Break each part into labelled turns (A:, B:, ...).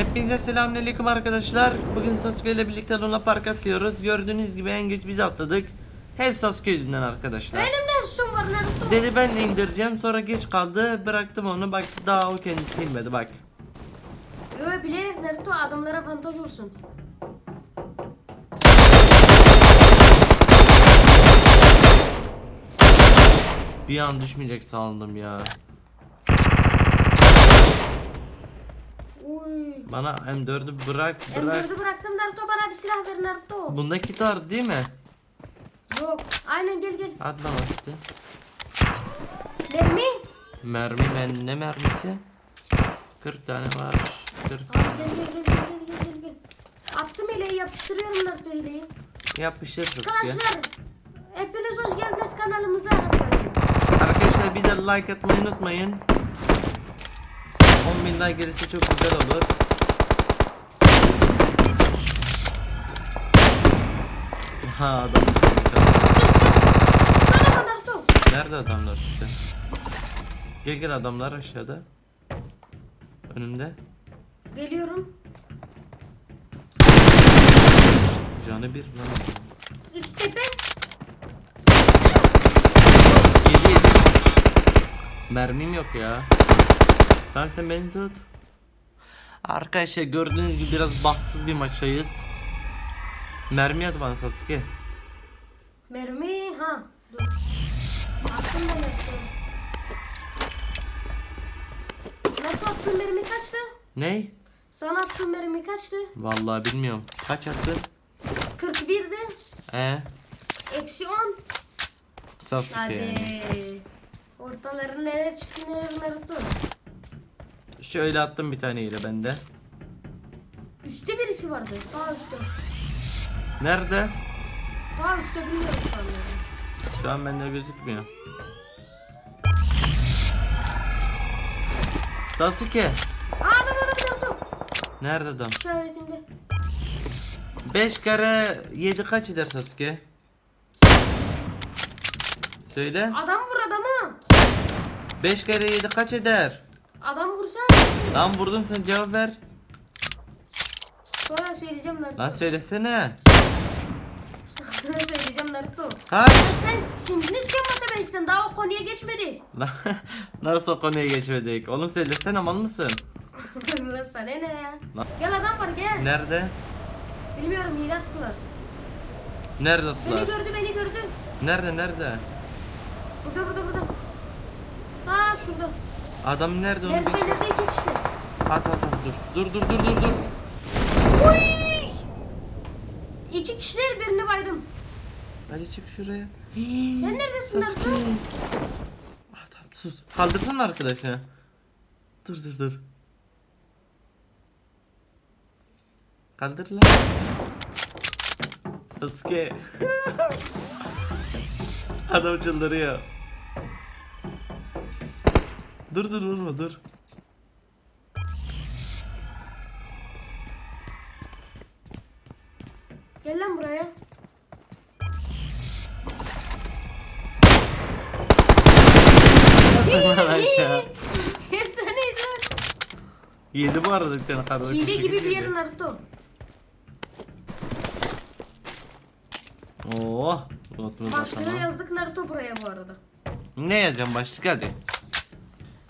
A: Hepinize selamünaleyküm arkadaşlar. Bugün Sasuke ile birlikte Luna Park atlıyoruz. Gördüğünüz gibi en geç biz atladık. Hep Sasuke yüzünden arkadaşlar.
B: Benim de suçum var Naruto.
A: Dedi ben de indireceğim sonra geç kaldı bıraktım onu bak daha o kendisi inmedi bak.
B: Yo bilerek Naruto adamlara avantaj olsun.
A: Bir an düşmeyecek sandım ya.
B: Uy.
A: Bana M4'ü bırak bırak.
B: durdu bıraktım Naruto bana bir silah ver Naruto.
A: Bundaki tar değil mi?
B: Yok. Aynen gel gel.
A: Hadi lan işte.
B: Mermi.
A: Mermi ben ne mermisi? 40 tane var. 40.
B: Tamam gel gel gel gel gel gel gel. Attım hileyi yapıştırıyorum Naruto hileyi.
A: Yapıştır.
B: Arkadaşlar. Hepiniz hoş geldiniz kanalımıza.
A: Arkadaşlar bir de like atmayı unutmayın. 10.000 like gelirse çok güzel olur. Ha adam. Nerede adamlar işte? Gel gel adamlar aşağıda. Önümde.
B: Geliyorum.
A: Canı bir lan.
B: Üst tepe.
A: Mermim yok ya. Lan sen beni tut. Arkadaşlar gördüğünüz gibi biraz bahtsız bir maçtayız. Mermi at bana Sasuke.
B: Mermi. Ha. Dur. Attım ben Naruto. Naruto attığın mermi kaçtı?
A: Ney?
B: Sana attığım mermi kaçtı?
A: Vallahi bilmiyorum. Kaç attın?
B: 41'di.
A: Ee,
B: Eksi 10.
A: Sasuke
B: Hadi. Ortaları neler çıktı neler Naruto.
A: Şöyle attım bir taneyle ben de.
B: Üstte birisi vardı. Daha üstte.
A: Nerede?
B: Daha üstte bilmiyorum sanıyorum.
A: Şu an bende gözükmüyor. Sasuke.
B: Aa adam adam Naruto.
A: Nerede adam?
B: İşaretimde.
A: 5 kere 7 kaç eder Sasuke? Söyle.
B: Adam vur adamı.
A: 5 kere 7 kaç eder?
B: Adam vursa.
A: Lan vurdum sen cevap ver.
B: Sonra söyleyeceğim Naruto.
A: Lan söylesene.
B: Sonra söyleyeceğim Naruto.
A: Ha?
B: Ya sen şimdi ne istiyorsun matematikten? Daha o konuya geçmedi.
A: Lan nasıl o konuya geçmedik? Oğlum söylesene mal mısın?
B: Lan sana ne ya?
A: Lan.
B: Gel adam var gel.
A: Nerede?
B: Bilmiyorum hile attılar.
A: Nerede
B: Beni
A: attılar?
B: gördü beni gördü.
A: Nerede nerede?
B: Burada burada burada. Ha şurada.
A: Adam nerede onu bir...
B: Merdivenlerde iki kişi.
A: At at at dur. Dur dur dur dur dur.
B: Uy! İki kişiler birini baydım.
A: Hadi çık şuraya.
B: Sen neredesin
A: Sasuke.
B: Naruto?
A: Ah, tamam, sus. Kaldırsana arkadaşını. Dur dur dur. Kaldır lan. Sasuke. Adam çıldırıyor. Dur dur vurma dur. Aşağı.
B: Efsaneydi.
A: Yedi bu arada bir tane kardeşim.
B: Hile gibi bir yer Naruto.
A: Oo. Notunu
B: Başlığı
A: bakalım.
B: yazdık Naruto buraya bu arada.
A: Ne yazacağım başlık hadi.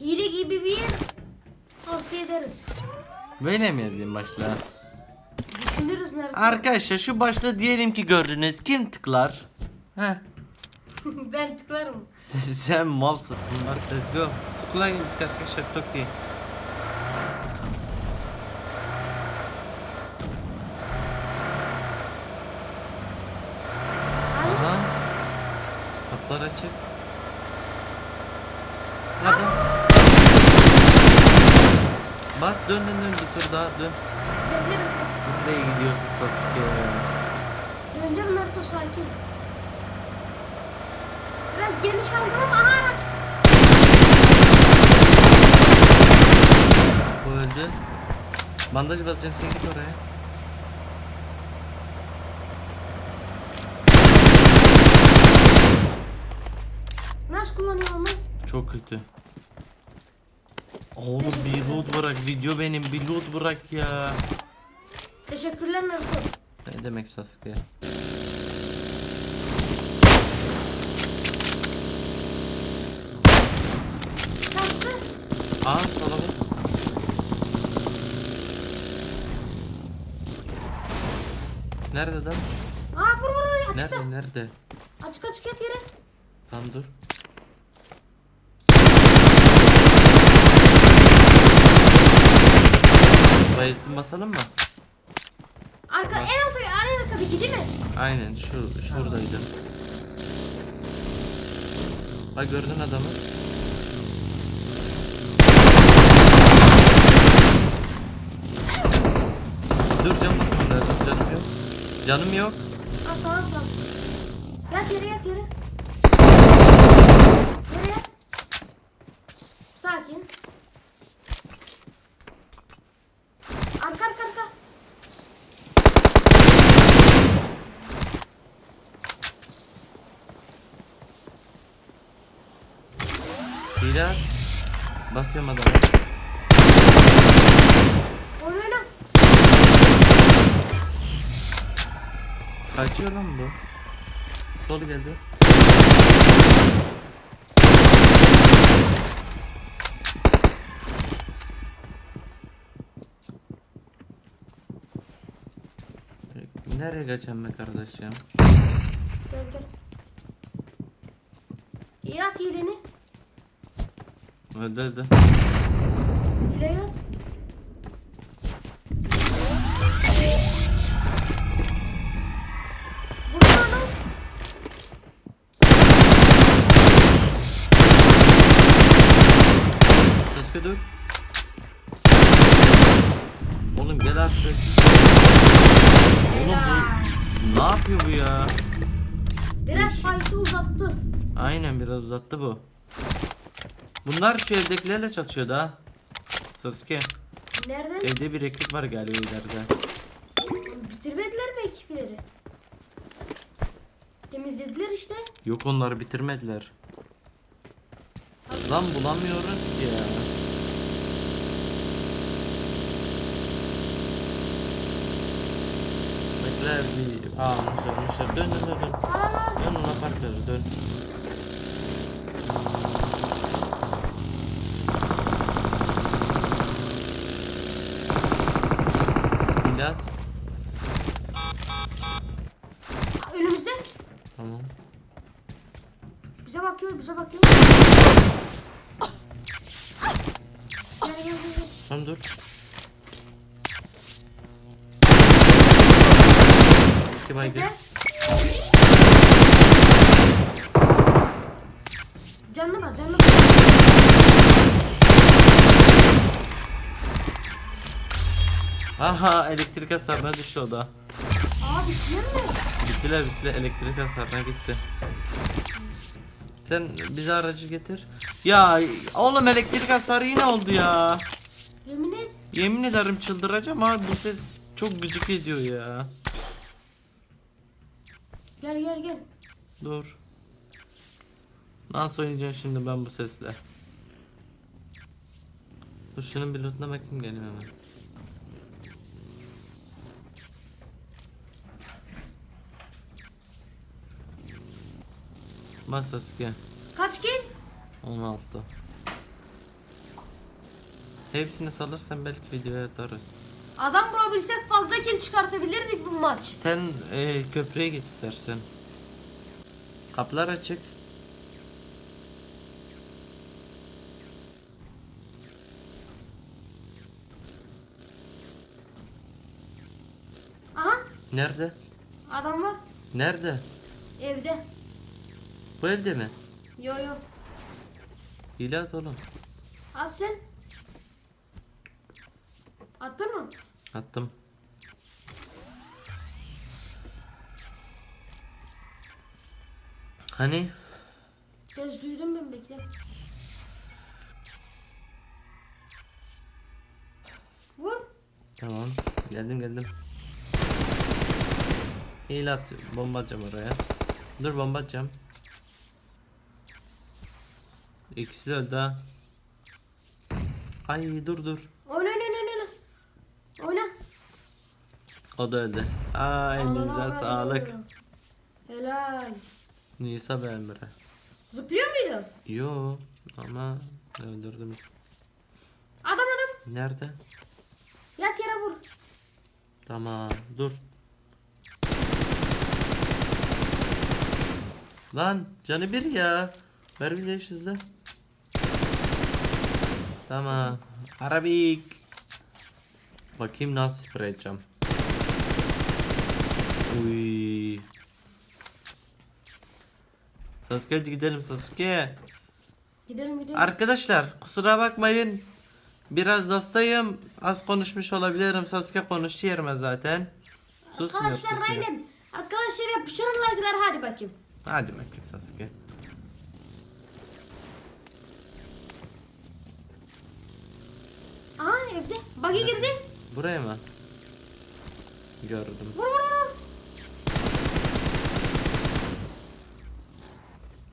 B: Hile gibi bir yer. Tavsiye ederiz.
A: Böyle mi yazayım başlığa?
B: Düşünürüz Naruto.
A: Arkadaşlar şu başlığı diyelim ki gördünüz. Kim tıklar? Heh.
B: ben tıklarım.
A: Sen, sen malsın. Bas let's go. Sukula geldik arkadaşlar.
B: Hani?
A: Aha. Kapılar açık. Hadi. Bas dön dön dön bir tur daha dön.
B: Bekle bekle.
A: Nereye gidiyorsun Sasuke?
B: Döneceğim Naruto sakin. Biraz geniş aldım ama aha araç.
A: Bu öldü. Bandaj basacağım sen git oraya.
B: Nasıl kullanıyor onu?
A: Çok kötü. Oğlum bir loot bırak video benim bir loot bırak ya.
B: Teşekkürler Naruto.
A: Ne demek Sasuke? Aa sola bas. Nerede lan?
B: Aa vur vur vur açıkta.
A: Nerede nerede?
B: Açık açık yat yere.
A: Tamam dur. Bayıltın basalım mı?
B: Arka en altta en arkadaki değil mi?
A: Aynen şu şuradaydı. Bak gördün adamı. Dur can basmam lazım canım yok. Canım yok.
B: Aa tamam tamam. Yat yere yat yere. Yere yat. Sakin. Arka arka arka.
A: Hile at. Basıyorum adamı. Kaçıyor lan bu. Sol geldi. Nereye kaçacağım be kardeşim?
B: Gel gel. Yat hileni.
A: Öldü öldü.
B: Hile yat.
A: Sasuke dur. Oğlum gel artık. Oğlum bu ne yapıyor bu ya?
B: Biraz fight'ı uzattı.
A: Aynen biraz uzattı bu. Bunlar şu evdekilerle çatışıyordu ha. Sasuke.
B: Nereden?
A: Evde bir ekip var galiba ileride.
B: Bitirmediler mi ekipleri? Temizlediler işte.
A: Yok onları bitirmediler. Lan bulamıyoruz ki ya. Bekler bir almışlar almışlar. Dön dön dön dön. Dön ona parkları dön. İlat.
B: önümüzde.
A: Tamam.
B: Bize bakıyor, bize bakıyor. Gel gel gel.
A: Tamam dur. İki baygın.
B: Canlı bas, canlı bas.
A: Aha elektrik hasarına düştü o da.
B: Aa bitiyor mu?
A: Bittiler bittiler elektrik hasarına gitti. Sen bize aracı getir. Ya oğlum elektrik hasarı yine oldu ya.
B: Yemin et.
A: Yemin ederim çıldıracağım abi bu ses çok gıcık ediyor ya.
B: Gel gel gel.
A: Dur. Nasıl oynayacağım şimdi ben bu sesle? Dur şunun bir lootuna bakayım geleyim hemen. Bas Sasuke.
B: Kaç kill?
A: 16. Hepsini salırsan belki videoya atarız.
B: Adam bulabilsek fazla kill çıkartabilirdik bu maç.
A: Sen e, köprüye git istersen. Kapılar açık.
B: Aha
A: Nerede?
B: adam var
A: Nerede?
B: evde.
A: Bu evde mi?
B: Yo yo.
A: Hile at oğlum.
B: At sen. Attın mı?
A: Attım. Hani?
B: Ses duydum ben bekle. Vur.
A: Tamam. Geldim geldim. Hile at. Bomba atacağım oraya. Dur bomba atacağım. İkisi de öldü ha. Ay dur dur. O da öldü. Aa elinize sağlık.
B: Helal.
A: Nisa be Emre.
B: Zıplıyor muydu?
A: Yo ama öldürdüm.
B: Adam adam.
A: Nerede?
B: Yat yere vur.
A: Tamam dur. Lan canı bir ya. Ver bir değiş hızlı. Tamam. Arabik. Bakayım nasıl sprey edeceğim. Uy. Sasuke hadi gidelim Sasuke.
B: Gidelim gidelim.
A: Arkadaşlar kusura bakmayın. Biraz hastayım. Az konuşmuş olabilirim. Sasuke konuştu yerime zaten. Susmuyor,
B: Arkadaşlar
A: susmuyor.
B: aynen. Arkadaşlar yapıştırın like'lar hadi bakayım.
A: Hadi bakayım Sasuke.
B: Aa evde. Buggy girdi.
A: Buraya mı? Gördüm.
B: Vur vur vur.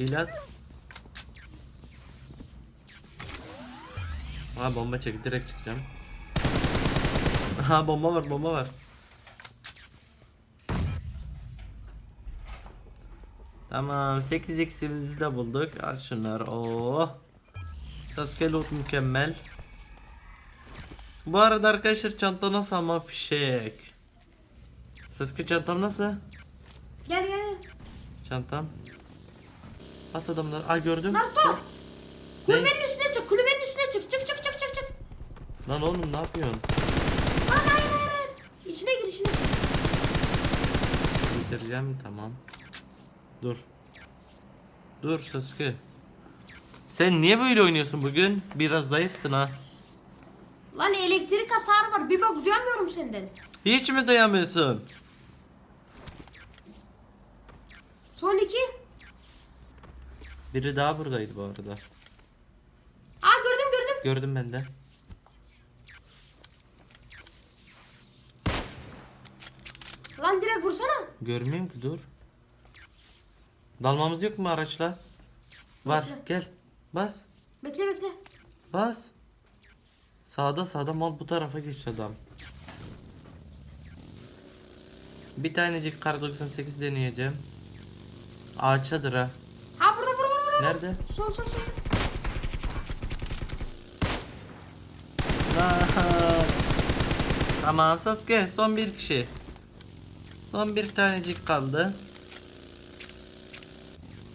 A: Hilal. Ha bomba çek direkt çıkacağım. Ha bomba var bomba var. Tamam 8 x'imizi de bulduk. Al şunları. Oo. Sasuke loot mükemmel. Bu arada arkadaşlar çanta nasıl ama fişek. Sasuke çantam nasıl?
B: Gel gel.
A: Çantam. As adamlar. Aa gördüm.
B: Naruto.
A: Ne?
B: Kulübenin üstüne çık. Kulübenin üstüne çık. Çık çık çık çık çık.
A: Lan oğlum ne yapıyorsun?
B: Hayır hayır hayır. hayır. İçine gir içine. gir.
A: Bitireceğim tamam. Dur. Dur Sasuke. Sen niye böyle oynuyorsun bugün? Biraz zayıfsın ha.
B: Lan elektrik hasarı var. Bir bak duyamıyorum senden.
A: Hiç mi duyamıyorsun?
B: Son iki.
A: Biri daha buradaydı bu arada.
B: Aa gördüm gördüm.
A: Gördüm ben de.
B: Lan direkt vursana.
A: Görmeyeyim ki dur. Dalmamız yok mu araçla? Var
B: Bekle.
A: gel. Bas.
B: Bekle bekle.
A: Bas. Sağda sağda mal bu tarafa geç adam. Bir tanecik kar 98 deneyeceğim. Ağaçtadır ha.
B: Ha burada vur vur vur.
A: Nerede?
B: Sol sol sol.
A: Lan. Tamam Sasuke son bir kişi. Son bir tanecik kaldı.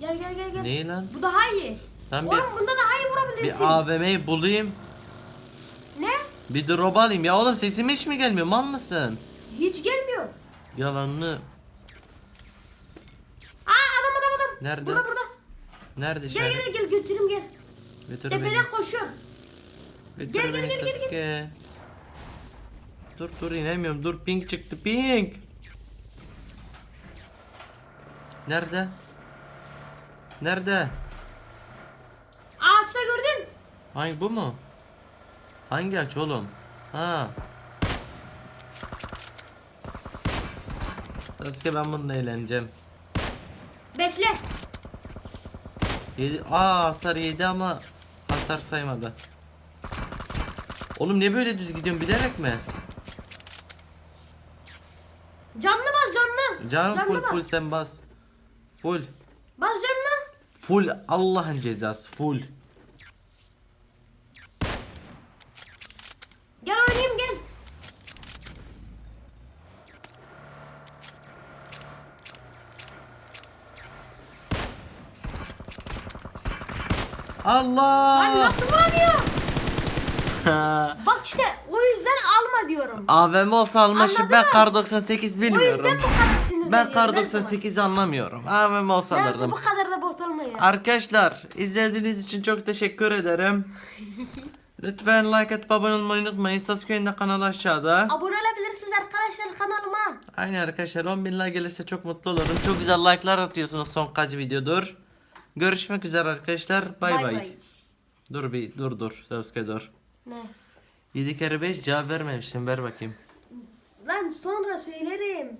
B: Gel gel gel gel.
A: Ne lan?
B: Bu daha iyi.
A: Ben bir,
B: Oğlum bunda daha iyi vurabilirsin.
A: bir AVM'yi bulayım.
B: Ne?
A: Bir drop alayım. Ya oğlum sesim hiç mi gelmiyor? Mal mısın?
B: Hiç gelmiyor.
A: Yalanını.
B: Aa adam adam adam.
A: Nerede?
B: Burada burada.
A: Nerede
B: Gel
A: işaret?
B: gel gel götürüm gel.
A: Götür beni.
B: Tepede koşuyor.
A: Götür
B: Gel,
A: beni
B: gel, gel, gel.
A: Sasuke. Dur dur inemiyorum. Dur pink çıktı pink. Nerede? Nerede?
B: Ağaçta gördün.
A: Hangi bu mu? Hangi aç oğlum? Ha. Sasuke ben bununla eğleneceğim.
B: Bekle.
A: Yedi, aa hasar yedi ama hasar saymadı. Oğlum niye böyle düz gidiyorsun bilerek mi?
B: Canlı bas canlı.
A: Can
B: Canlı
A: full
B: bas.
A: full sen bas. Full.
B: Bas canlı.
A: Full Allah'ın cezası full.
B: Gel oynayayım gel. Lan
A: Allah!
B: nasıl vuramıyor? Bak işte o yüzden alma diyorum.
A: AVM olsa almışım
B: Anladın
A: ben
B: mı?
A: kar 98
B: O yüzden
A: bilmiyorum.
B: bu kadar sinirleniyorum.
A: Ben kar
B: Nerede
A: 98 anlamıyorum. AVM olsa?
B: Nerede
A: alırdım.
B: bu kadar da bot olma ya.
A: Arkadaşlar izlediğiniz için çok teşekkür ederim. Lütfen like atıp abone olmayı unutmayın. Sasuke'nin de kanalı aşağıda.
B: Abone olabilirsiniz arkadaşlar kanalıma.
A: Aynen arkadaşlar 10 bin like gelirse çok mutlu olurum. Çok güzel like'lar atıyorsunuz son kaç videodur. Görüşmek üzere arkadaşlar. Bay bay. Dur bir dur dur. Sasuke dur.
B: Ne?
A: 7 kere 5 cevap vermemiştim. Ver bakayım.
B: Lan sonra söylerim.